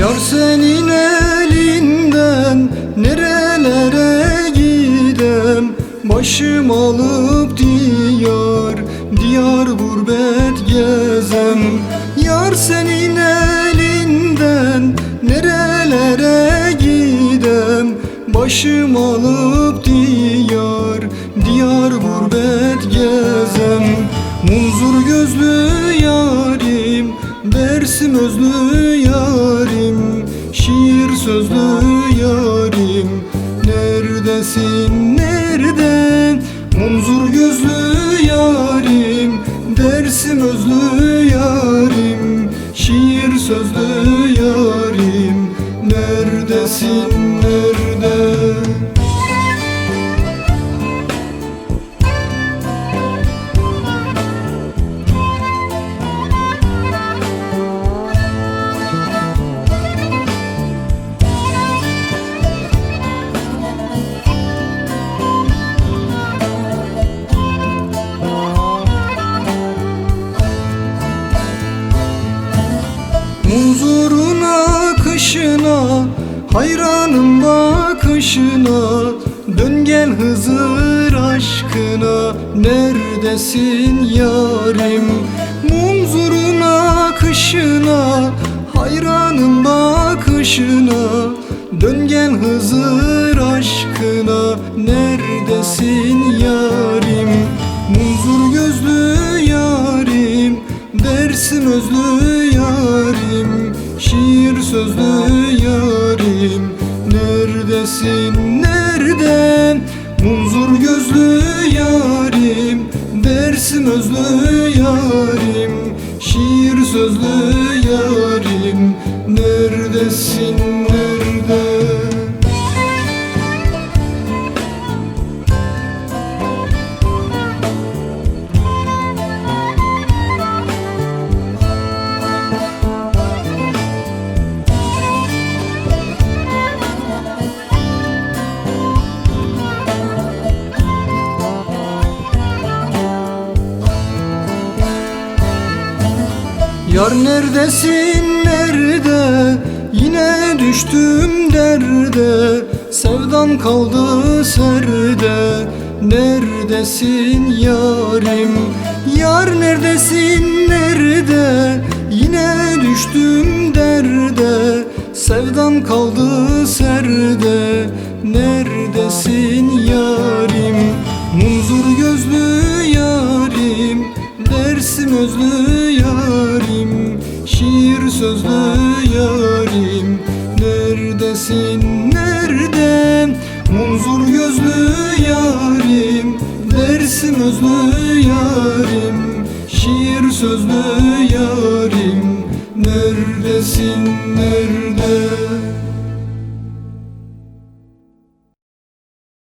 Yar senin elinden nerelere gidem? Başım alıp diyar, diyar gurbet gezem. Yar senin elinden nerelere gidem? Başım alıp diyar, diyar gurbet gezem. Munzur gözlü yarim, dersim özlü sözlü yarim Neredesin nerede Munzur gözlü yarim. Dersim özlü yarim. Şiir sözlü yarim. Neredesin Hayranım bakışına Dön gel Hızır aşkına. Neredesin yarim? Munzuruna kışına Hayranım bakışına. Dön gel Hızır aşkına Neredesin yarim? Munzur gözlü yarim Dersim özlü yarim. Şiir sözlü yarim Neredesin nerede Munzur gözlü yarim Dersim özlü yarim Şiir sözlü yarim. Neredesin Yar neredesin nerede? Yine düştüm derde. Sevdam kaldı serde. Neredesin yarim? Yar neredesin nerede? Yine düştüm derde. Sevdam kaldı serde. Neredesin yarim? Munzur gözlü yarim. Dersim özlü Dersim özlü yarim Şiir sözlü yarim. Neredesin nerede